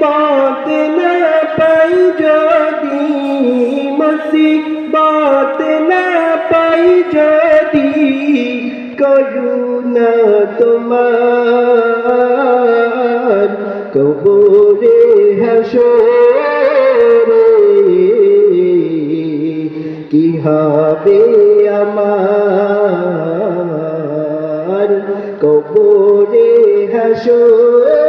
না পাই যদি মুসিবত না পাই যদি করুণা তোমার কবরে হাসরে কি হবে আমার কবরে হাসরে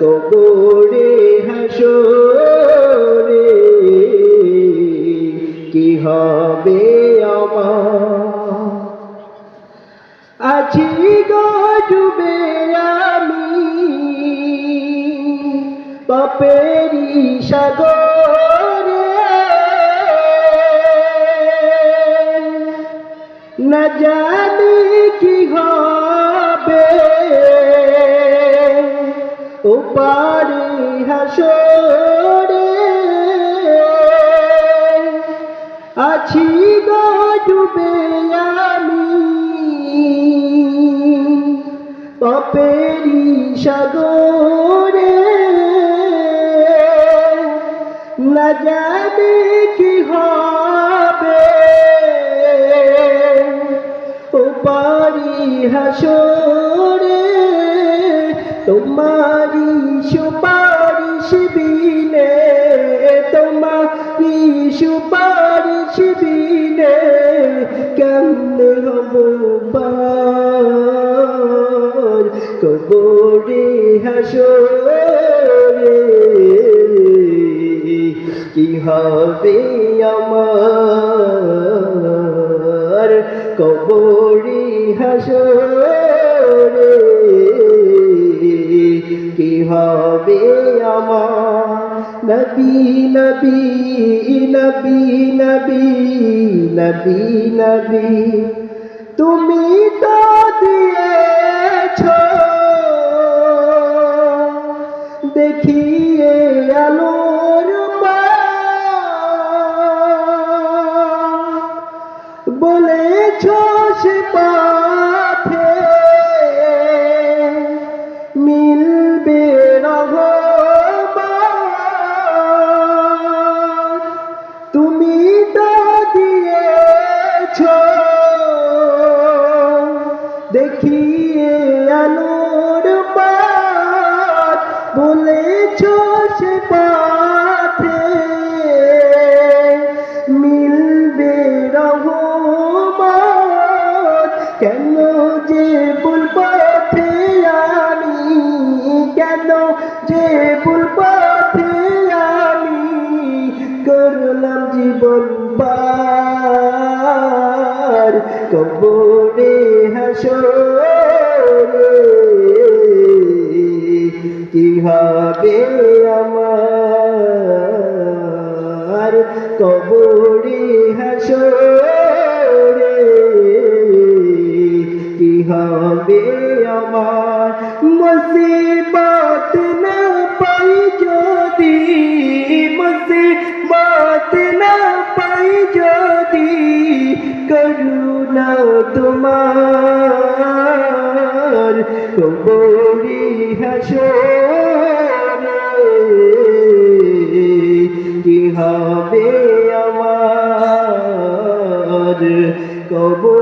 কবরে হাসরে কি হবে আমার? আছি গো ডুবে আমি পাপেরি সাগরে। না জানি উপারি হাসরে আছি গো ডুবে আমি। পাপেরি সাগরে না জানি কি হবে। উপারি হাসরে তোমারি সুপারিশ বিনে তোমারি সুপারিশ বিনে কেমনে হব কবরে হাসরে, কি হবে আমার? কবরি হাসরে হবে আমার নবী নবী নবী নবী নবী নবী, তুমি তো দিয়েছ দেখিয়ে আলোর। বলেছ সে পাথে জীবন পার কবরে হাসরে। কি হবে আমার? কবরে হাসরে। করুণা তোমার কবরি হাসরে কি হবে আমার কবরে?